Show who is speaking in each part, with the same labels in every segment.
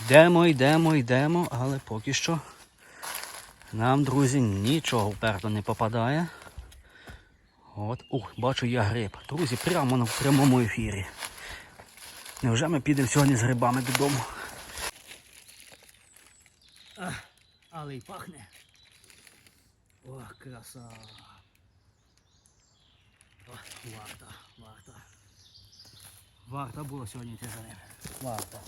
Speaker 1: Йдемо, йдемо, йдемо, але поки що нам, друзі, нічого вперто не попадає. От, ух, бачу я гриб. Друзі, прямо на прямому ефірі. Невже ми підемо сьогодні з грибами додому? А, але й пахне. Ох, краса. Ох, варта, варта. Варта було сьогодні йти за ним. Варта.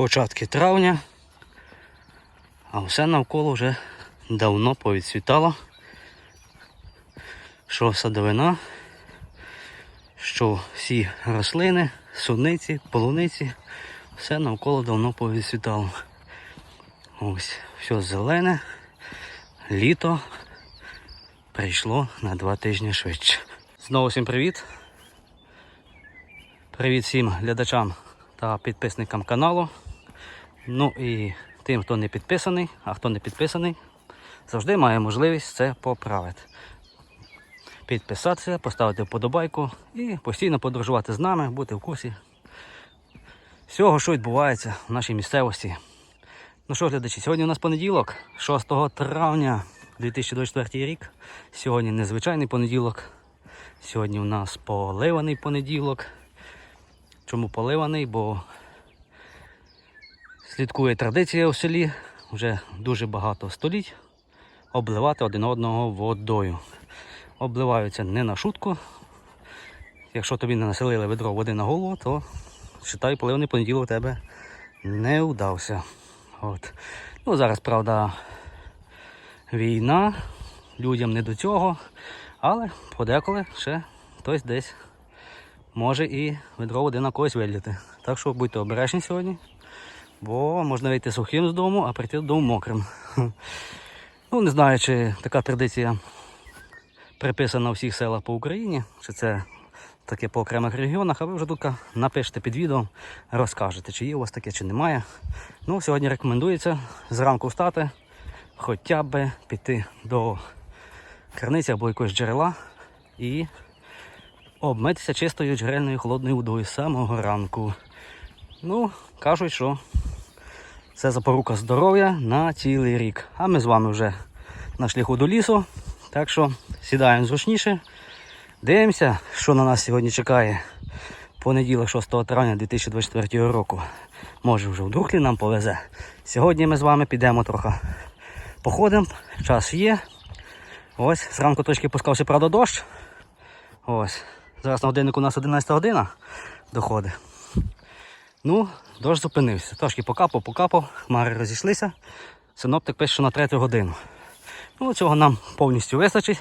Speaker 1: Початки травня, а все навколо вже давно повідцвітало. Що садовина, що всі рослини, суниці, полуниці, все навколо давно повідцвітало. Ось, все зелене, літо прийшло на два тижні швидше. Знову всім привіт. Привіт всім глядачам та підписникам каналу. Ну і тим, хто не підписаний, а хто не підписаний, завжди має можливість це поправити. Підписатися, поставити вподобайку і постійно подорожувати з нами, бути в курсі всього, що відбувається в нашій місцевості. Ну що, глядачі, сьогодні у нас понеділок, 6 травня 2024 рік. Сьогодні незвичайний понеділок. Сьогодні у нас поливаний понеділок. Чому поливаний? Бо слідкує традиція у селі вже дуже багато століть обливати один одного водою. Обливаються не на шутку. Якщо тобі не населили ведро води на голову, то вважай, поливний понеділок у тебе не вдався. От. Ну, зараз, правда, війна, людям не до цього, але подеколи ще хтось десь може і ведро води на когось виліти. Так що будьте обережні сьогодні, бо можна вийти сухим з дому, а прийти додому мокрим. Ну, не знаю, чи така традиція приписана у всіх селах по Україні, чи це таке по окремих регіонах, а ви вже тут напишете під відео, розкажете, чи є у вас таке, чи немає. Ну, сьогодні рекомендується зранку встати, хоча б піти до криниці або якогось джерела і обмитися чистою джерельною холодною водою з самого ранку. Ну, кажуть, що це запорука здоров'я на цілий рік. А ми з вами вже на шляху до лісу. Так що сідаємо зручніше. Дивимося, що на нас сьогодні чекає. Понеділок 6 травня 2024 року. Може вже в Друхлі нам повезе. Сьогодні ми з вами підемо трохи походимо, час є. Ось, зранку трошки пускався, правда, дощ. Ось. Зараз на годиннику у нас 11 година доходить. Ну, дощ зупинився. Трошки покапав, покапав, хмари розійшлися. Синоптик пише, що на третю годину. Ну, цього нам повністю вистачить,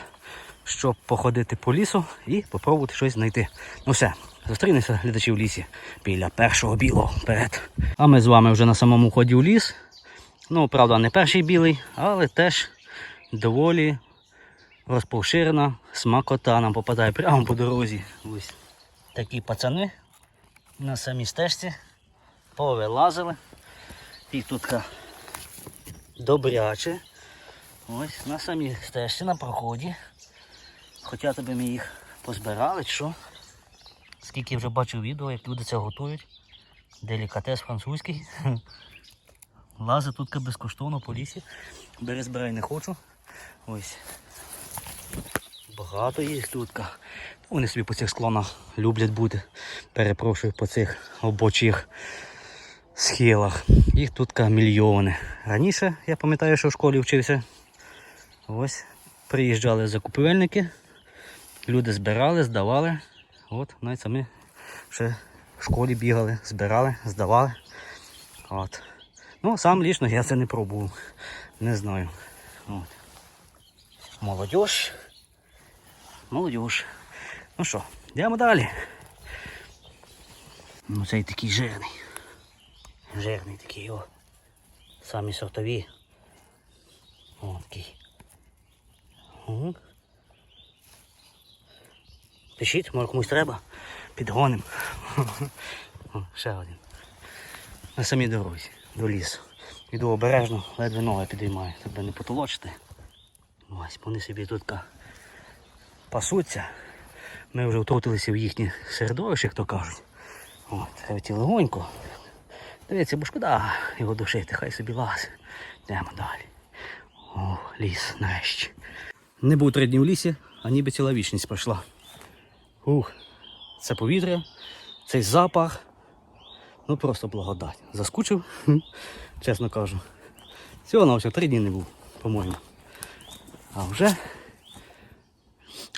Speaker 1: щоб походити по лісу і спробувати щось знайти. Ну все, зустрінемося глядачі в лісі біля першого білого вперед. А ми з вами вже на самому ході в ліс. Ну, правда, не перший білий, але теж доволі розпоширена смакота нам попадає прямо по дорозі. Ось такі пацани на самій стежці повилазили. І тут добряче. Ось на самій стежці на проході. Хоча тебе ми їх позбирали, що. Скільки вже бачив відео, як люди це готують. Делікатес французький. Лази тут безкоштовно по лісі. Бери збирай не хочу. Ось. Багато їх тут. Вони собі по цих склонах люблять бути. Перепрошую по цих обочих схилах. Їх тут мільйони. Раніше, я пам'ятаю, що в школі вчився. Ось приїжджали закупівельники, люди збирали, здавали. От, навіть самі ще в школі бігали, збирали, здавали. От. Ну, сам лічно я це не пробував. Не знаю. От. Молодіж. Молодіж. Ну що, йдемо далі. Ну цей такий жирний. Жирний такий, о. Самі сортові. О, такий. Угу. Пишіть, може комусь треба. підгоним. Ще один. На самій дорозі, до лісу. Іду обережно, ледве ноги підіймаю, тебе не потолочити. Ось, вони собі тут пасуться. Ми вже втрутилися в їхнє середовище, як то кажуть. От, треба ті легонько. Дивіться, бо шкода його душити, хай собі лаз. Йдемо далі. О, ліс нарешті. Не був три дні в лісі, а ніби ціла вічність пройшла. Ух, це повітря, цей запах. Ну просто благодать. Заскучив, чесно кажу. Всього на всього три дні не був, по-моєму. А вже.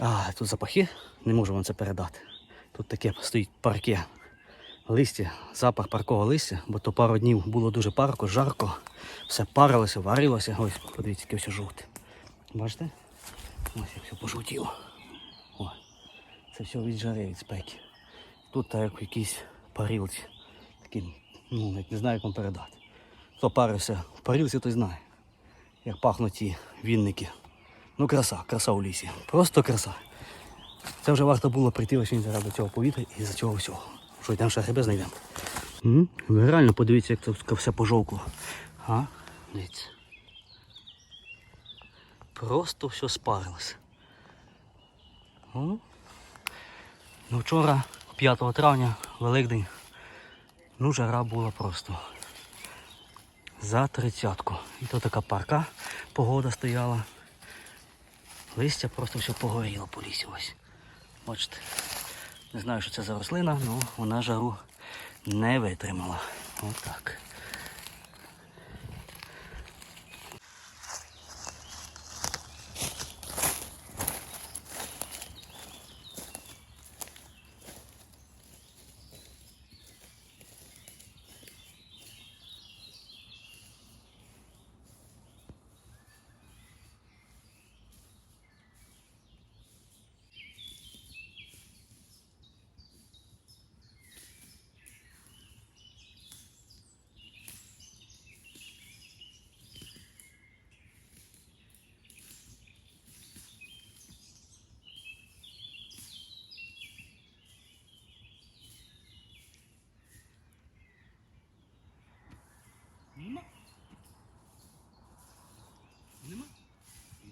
Speaker 1: А, тут запахи, не можу вам це передати. Тут таке стоїть парке. Листя, запах паркового листя, бо то пару днів було дуже парко, жарко, все парилося, варилося. Ось, подивіться, яке все жовте. Бачите? Ось як все пожовтіло. О, це все від жари, від спеки. Тут так як в якійсь парілці. Такі, ну, навіть не знаю, як вам передати. Хто парився в парілці, той знає, як пахнуть ті вінники. Ну, краса, краса у лісі. Просто краса. Це вже варто було прийти лише заради цього повітря і за цього всього. Що йдемо ще гриби знайдемо. Ви реально подивіться, як це все пожовкло. А? Дивіться. Просто все спарилося. О. Ну, вчора, 5 травня, Великдень, ну жара була просто за тридцятку. І то така парка погода стояла. Листя просто все погоріло по лісі ось. Бачите. Не знаю, що це за рослина, але вона жару не витримала. Отак.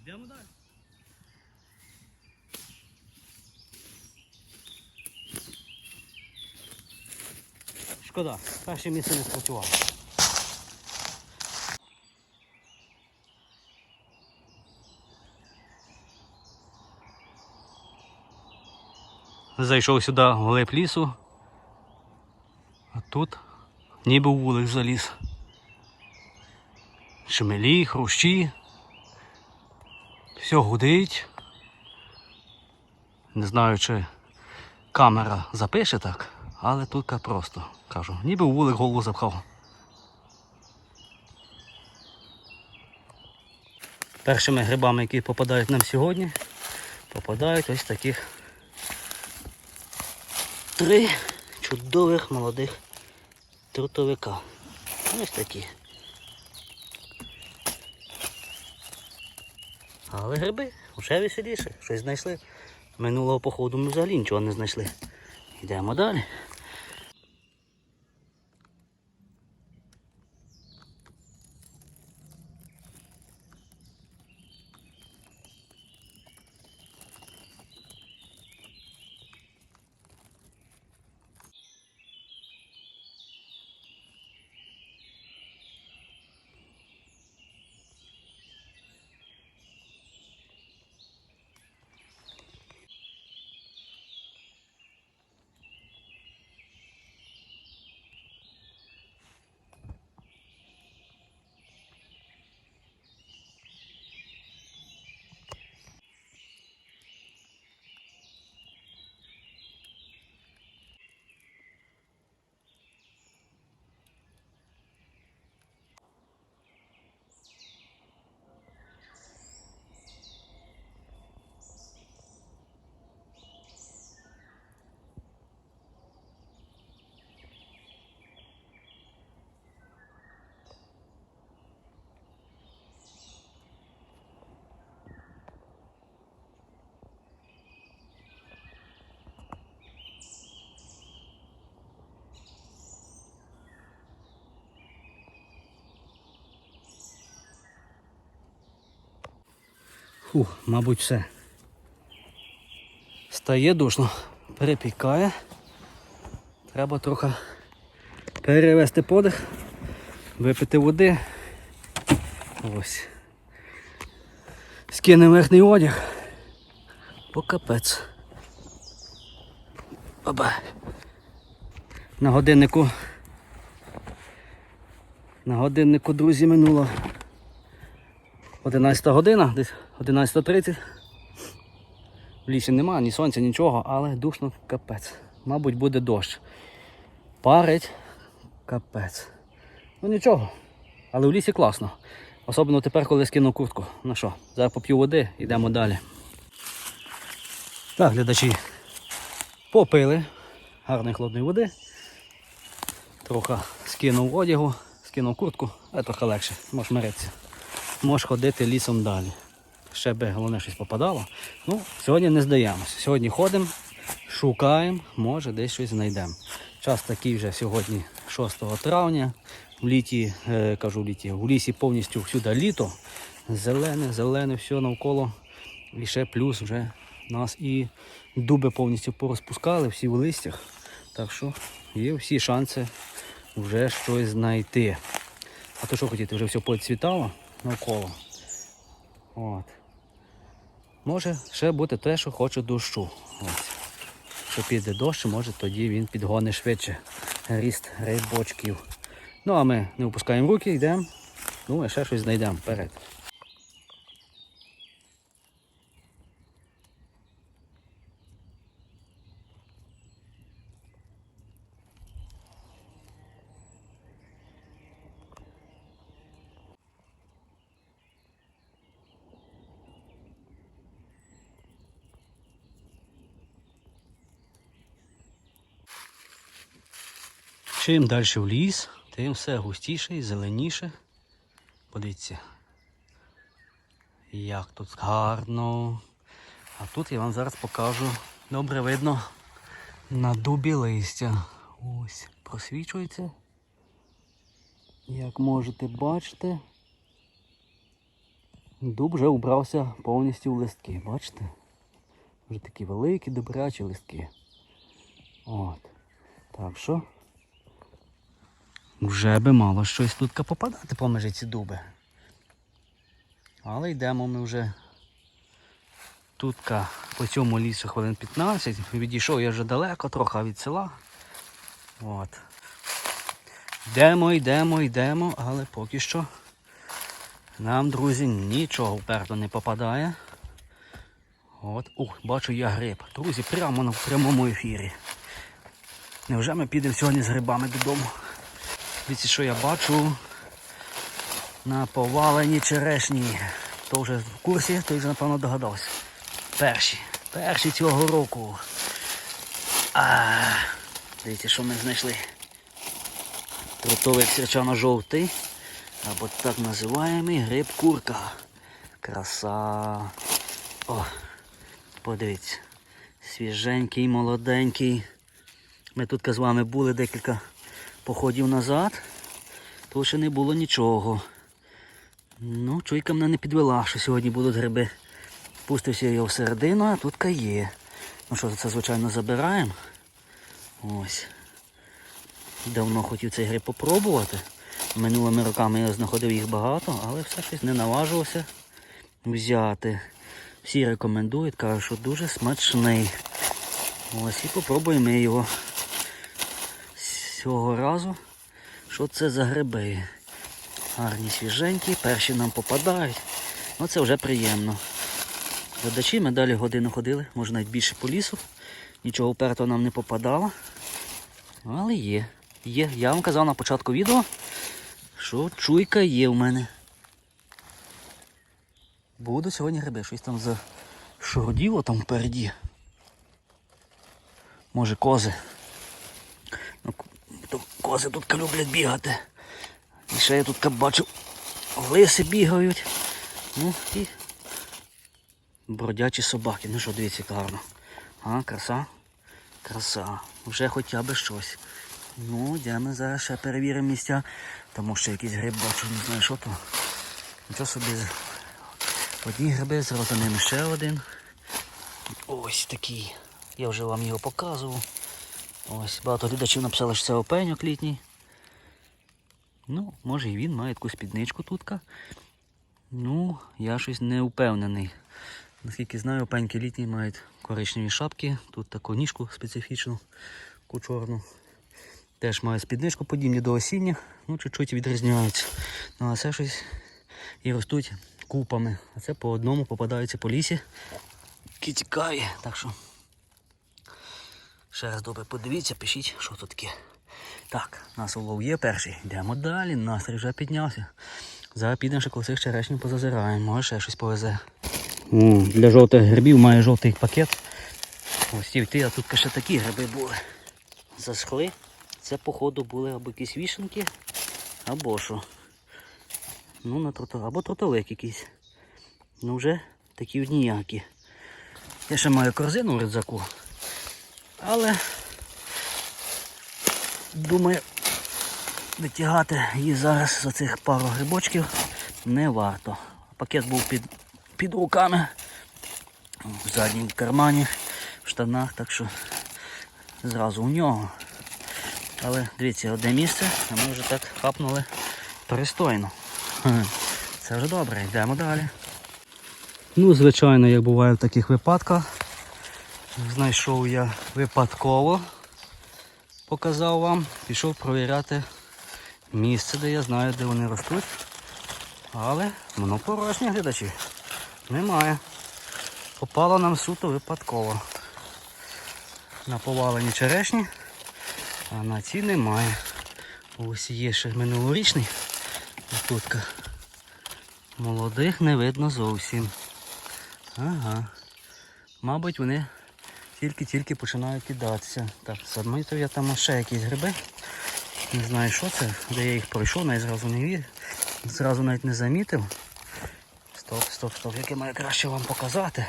Speaker 1: Йдемо далі. Шкода, перше місце не спрацювало. Зайшов сюди в глиб лісу, а тут ніби вулик заліз. Шмелі, хрущі. Все гудить. Не знаю, чи камера запише так, але тут просто кажу, ніби в вулик голову запхав. Першими грибами, які попадають нам сьогодні, попадають ось таких три чудових молодих трутовика. Ось такі. Але гриби вже веселіше, щось знайшли. Минулого походу ми взагалі нічого не знайшли. Йдемо далі. Фу, мабуть, все. Стає душно, перепікає. Треба трохи перевести подих, випити води. Ось. Скинемо верхній одяг. По капець. Оба. На годиннику. На годиннику, друзі, минуло 11 година, десь 11.30. В лісі немає, ні сонця, нічого, але душно капець. Мабуть, буде дощ. Парить капець. Ну нічого. Але в лісі класно. Особливо тепер, коли скинув куртку. Ну що, зараз поп'ю води, йдемо далі. Так, глядачі. Попили гарної холодної води. Трохи скинув одягу, скинув куртку, а трохи легше, можеш миритися. Можеш ходити лісом далі. Ще би головне щось попадало. Ну, сьогодні не здаємося. Сьогодні ходимо, шукаємо, може десь щось знайдемо. Час такий вже сьогодні 6 травня. В літі, е, кажу в літі, в лісі повністю всюди літо. Зелене, зелене, все навколо. І ще плюс вже нас і дуби повністю порозпускали, всі в листях. Так що є всі шанси вже щось знайти. А то що хотіти, вже все поцвітало навколо. От. Може ще бути те, що хоче дощу. Що піде дощ, може тоді він підгоне швидше ріст рибочків. Ну а ми не опускаємо руки, йдемо. Ну і ще щось знайдемо вперед. Чим далі в ліс, тим все густіше і зеленіше. Подивіться, як тут гарно. А тут я вам зараз покажу. Добре видно на дубі листя. Ось, просвічується. Як можете бачити, дуб вже убрався повністю в листки. Бачите? Вже такі великі, добрячі листки. От. Так що. Вже би мало щось тут попадати поміж ці дуби. Але йдемо ми вже тут по цьому лісу хвилин 15. Відійшов я вже далеко, трохи від села. От. Йдемо, йдемо, йдемо, але поки що нам, друзі, нічого вперто не попадає. От, ух, бачу я гриб. Друзі, прямо на прямому ефірі. Невже ми підемо сьогодні з грибами додому? Дивіться, що я бачу на повалені черешні. То вже в курсі, той вже напевно догадався. Перші. Перші цього року. А, дивіться, що ми знайшли. Трутовик сірчано-жовтий. Або так називаємо гриб курка. Краса. О, подивіться. Свіженький, молоденький. Ми тут з вами були декілька походів назад, то ще не було нічого. Ну, чуйка мене не підвела, що сьогодні будуть гриби. Пустився його всередину, а тут є. Ну що, це, звичайно, забираємо. Ось. Давно хотів цей гриб попробувати. Минулими роками я знаходив їх багато, але все щось не наважувався взяти. Всі рекомендують, кажуть, що дуже смачний. Ось і попробуємо його цього разу. Що це за гриби? Гарні свіженькі, перші нам попадають. Ну це вже приємно. Глядачі ми далі годину ходили, може навіть більше по лісу. Нічого вперто нам не попадало. Але є. Є. Я вам казав на початку відео, що чуйка є в мене. Буду сьогодні гриби, щось там за шурділо там впереді. Може кози. Кози тут люблять бігати. І ще я тут бачу, лиси бігають. Ну і бродячі собаки. Ну що, дивіться, як гарно. А, краса. Краса. Вже хоча б щось. Ну, йдемо зараз ще перевіримо місця. Тому що якийсь гриб бачу, не знаю що то. Нічого собі Одні гриби, зразу за ними ще один. Ось такий. Я вже вам його показував. Ось багато глядачів написали, що це опеньок літній. Ну, може і він має якусь підничку тутка. Ну, я щось не впевнений. Наскільки знаю, опеньки літні мають коричневі шапки, тут таку ніжку специфічну, таку чорну. Теж має спідничку подібні до осінніх, ну чуть-чуть відрізняються. Ну а це щось і ростуть купами. А це по одному попадаються по лісі. Цікаві. Так що ще раз добре подивіться, пишіть, що тут таке. Так, нас улов є перший. Йдемо далі, настрій вже піднявся. Зараз підемо ще коло цих черешнів позазираємо, може ще щось повезе. О, для жовтих грибів має жовтий пакет. Ось ті а тут ще такі гриби були. Засхли. Це, походу, були або якісь вішенки, або що. Ну, на тротовик, або тротовик якийсь. Ну вже такі ніякі. Я ще маю корзину в рюкзаку. Але думаю, витягати її зараз за цих пару грибочків не варто. Пакет був під, під руками, в задній кармані, в штанах, так що зразу у нього. Але дивіться, одне місце, а ми вже так хапнули пристойно. Це вже добре, йдемо далі. Ну, звичайно, як буває в таких випадках, знайшов я випадково, показав вам, пішов провіряти місце, де я знаю, де вони ростуть. Але воно порожнє глядачі. Немає. Попало нам суто випадково. На повалені черешні, а на ці немає. Ось є ще минулорічний. Тутка. Молодих не видно зовсім. Ага. Мабуть, вони тільки-тільки починають кидатися. Так, замітив я там ще якісь гриби. Не знаю, що це, де я їх пройшов, навіть зразу не вір. Зразу навіть не замітив. Стоп, стоп, стоп, яке має краще вам показати.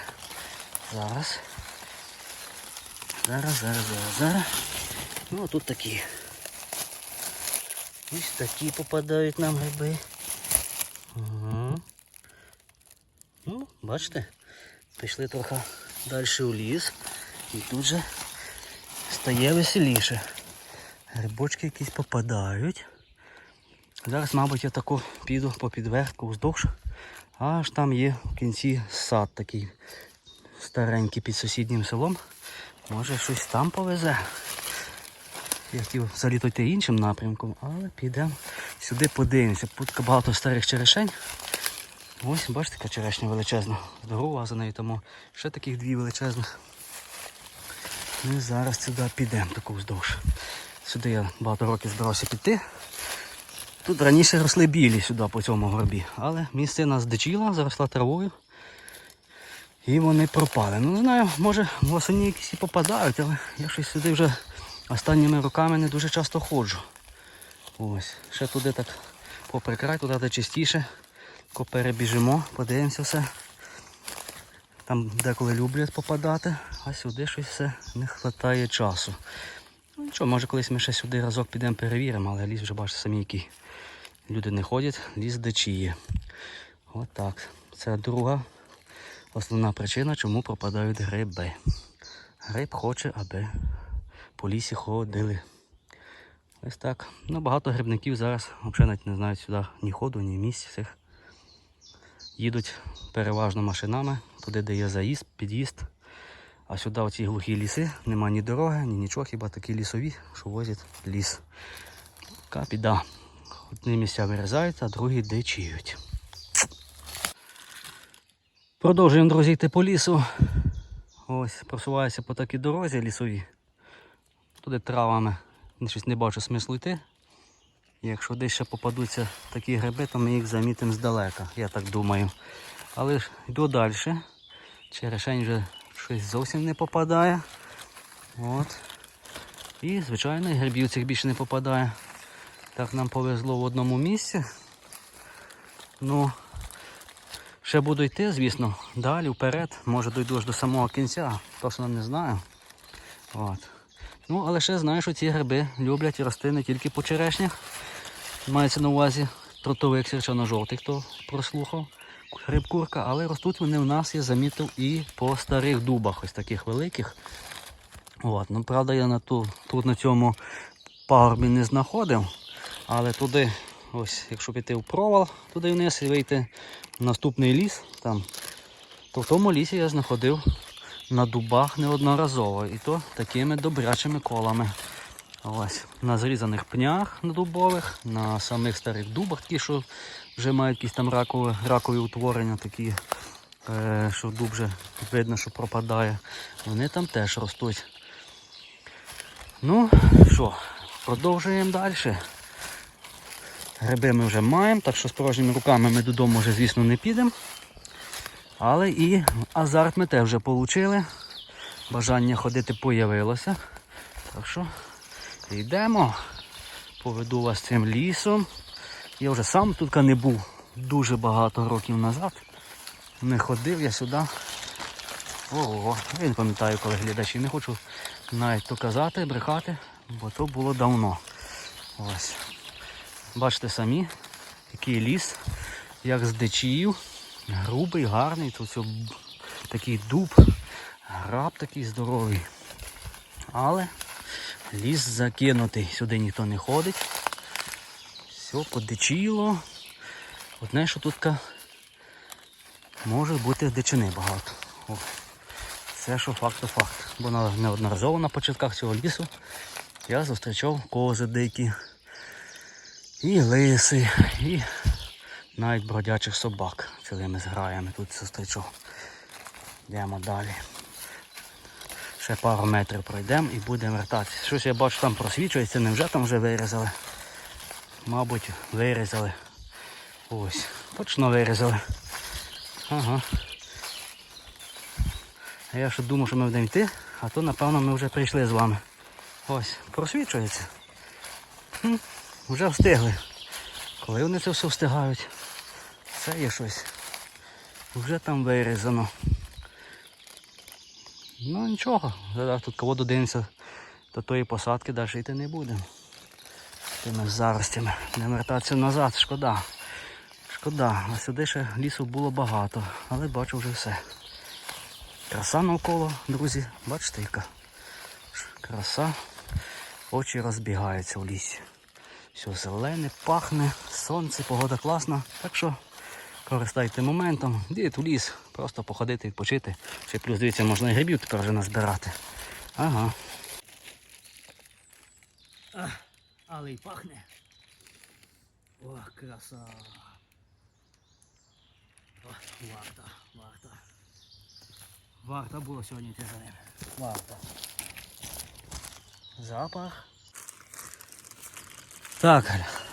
Speaker 1: Зараз. Зараз, зараз, зараз, зараз. Ну, а тут такі. Ось такі попадають нам гриби. Ага. Ну, бачите, пішли трохи далі у ліс. І тут же стає веселіше. Грибочки якісь попадають. Зараз, мабуть, я таку піду по підверху вздовж. Аж там є в кінці сад такий старенький під сусіднім селом. Може щось там повезе. Я хотів взагалі йти іншим напрямком, але підемо сюди подивимося. Тут багато старих черешень. Ось, бачите, яка черешня величезна. Здорова за нею тому ще таких дві величезних. Ми зараз сюди підемо таку вздовж. Сюди я багато років збирався піти. Тут раніше росли білі сюди по цьому горбі, але місцина здичіла, заросла травою. І вони пропали. Ну не знаю, може восені якісь і попадають, але я щось сюди вже останніми роками не дуже часто ходжу. Ось, ще туди так попри край, туди де чистіше. Перебіжимо, подивимося все. Там деколи люблять попадати, а сюди щось все не вистачає часу. Ну нічого, може колись ми ще сюди разок підемо перевіримо, але ліс вже бачите самі який. Люди не ходять, ліс дичіє. Отак. Це друга основна причина, чому пропадають гриби. Гриб хоче, аби по лісі ходили. Ось так. Ну, багато грибників зараз взагалі навіть не знають сюди ні ходу, ні місць цих. Їдуть переважно машинами, туди, де є заїзд, під'їзд. А сюди оці глухі ліси, нема ні дороги, ні нічого, хіба такі лісові, що возять ліс. Така. Одні місця вирізають, а другі дичіють. Продовжуємо, друзі, йти по лісу. Ось, просуваюся по такій дорозі лісовій. Туди травами щось не бачу смислу йти. Якщо десь ще попадуться такі гриби, то ми їх замітимо здалека, я так думаю. Але ж йду далі. Черешень вже щось зовсім не попадає. От. І, звичайно, грибів цих більше не попадає. Так нам повезло в одному місці. Ну, ще буду йти, звісно, далі, вперед. Може дойду аж до самого кінця, точно не знаю. От. Ну, але ще знаю, що ці гриби люблять рости не тільки по черешнях. Мається на увазі тротовик черчано-жовтий, хто прослухав. грибкурка, але ростуть вони в нас, я замітив, і по старих дубах, ось таких великих. От, ну, правда, я на ту, тут на цьому пагорбі не знаходив, але туди, ось, якщо піти в провал, туди вниз і вийти в наступний ліс, там, то в тому лісі я знаходив на дубах неодноразово. І то такими добрячими колами. Ось, на зрізаних пнях на дубових, на самих старих дубах, такі, що вже мають якісь там ракові, ракові утворення, такі, е, що дуб вже видно, що пропадає. Вони там теж ростуть. Ну що, продовжуємо далі. Гриби ми вже маємо, так що з порожніми руками ми додому вже, звісно, не підемо. Але і азарт ми теж вже отримали. Бажання ходити появилося. Так що йдемо. Поведу вас цим лісом. Я вже сам тут не був дуже багато років назад. Не ходив я сюди. Ого, я не пам'ятаю, коли глядачі. Не хочу навіть то казати, брехати, бо то було давно. Ось. Бачите самі, який ліс, як з дичів. Грубий, гарний, тут все такий дуб, граб такий здоровий. Але ліс закинутий, сюди ніхто не ходить. Все подичило. Одне, що тут може бути дичини багато. О, це що факт то факт. Бо неодноразово на початках цього лісу я зустрічав кози дикі, і лиси, і навіть бродячих собак цілими зграями тут зустрічав. Йдемо далі. Ще пару метрів пройдемо і будемо вертатися. Щось я бачу там просвічується, невже там вже вирізали? Мабуть, вирізали. Ось, точно вирізали. Ага. А я ще думав, що ми будемо йти, а то напевно ми вже прийшли з вами. Ось, просвічується. Хм, вже встигли. Коли вони це все встигають? Це є щось. Вже там вирізано. Ну нічого, зараз тут кого додивимося до тої посадки далі йти не будемо. Тими заростями. Не вертатися назад, шкода. Шкода, а сюди ще лісу було багато, але бачу вже все. Краса навколо, друзі, бачите яка? Краса. Очі розбігаються в лісі. Все зелене, пахне, сонце, погода класна. Так що користайте моментом, йдіть у ліс, просто походити, відпочити. Ще плюс дивіться, можна і грибів тепер вже назбирати. Ага. А, але й пахне. О, краса. О, варта, варта. Варта було сьогодні йти за ним. Варта. Запах. Так,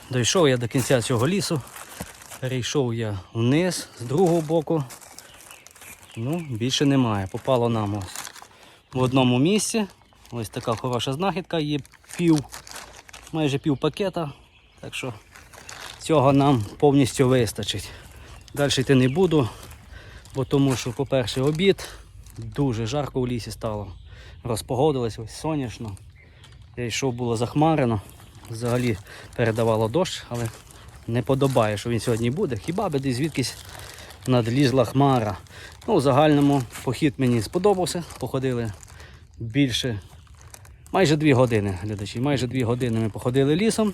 Speaker 1: дійшов я до кінця цього лісу. Перейшов я вниз з другого боку. Ну, більше немає. Попало нам ось в одному місці. Ось така хороша знахідка, є пів, майже пів пакета. Так що цього нам повністю вистачить. Далі йти не буду, бо тому що, по-перше, обід, дуже жарко в лісі стало. Розпогодилось, ось сонячно. Я йшов, було захмарено. Взагалі передавало дощ, але не подобає, що він сьогодні буде. Хіба би десь звідкись надлізла хмара. Ну, в загальному похід мені сподобався. Походили більше, майже дві години, глядачі. Майже дві години ми походили лісом.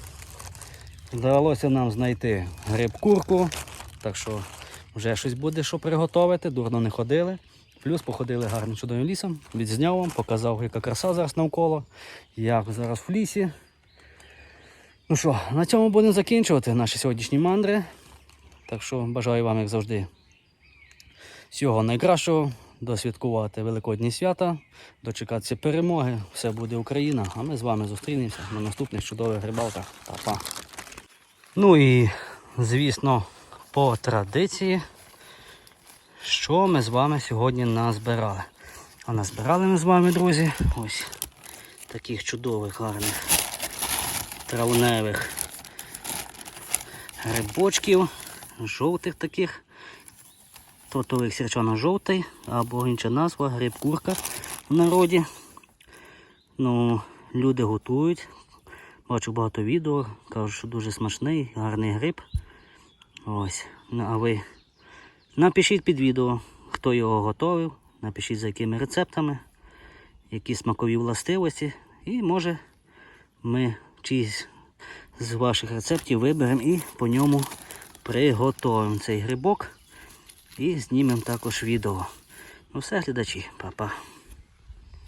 Speaker 1: Вдалося нам знайти гриб-курку, так що вже щось буде, що приготувати, дурно не ходили. Плюс походили гарним чудовим лісом, відзняв вам, показав, яка краса зараз навколо, як зараз в лісі. Ну що, на цьому будемо закінчувати наші сьогоднішні мандри. Так що бажаю вам, як завжди, всього найкращого, досвяткувати Великодні свята, дочекатися перемоги. Все буде Україна, а ми з вами зустрінемося на наступних чудових рибалках. Па-па. Ну і, звісно, по традиції, що ми з вами сьогодні назбирали. А назбирали ми з вами, друзі, ось таких чудових гарних травневих грибочків, жовтих таких, тотових сірчано-жовтий, або інша назва гриб-курка в народі. Ну, люди готують. Бачу багато відео, кажуть, що дуже смачний, гарний гриб. Ось. Ну, а ви Напишіть під відео, хто його готовив, напишіть за якими рецептами, які смакові властивості. І може ми чиїсь з ваших рецептів виберемо і по ньому приготуємо цей грибок і знімемо також відео. Ну все, глядачі, па-па.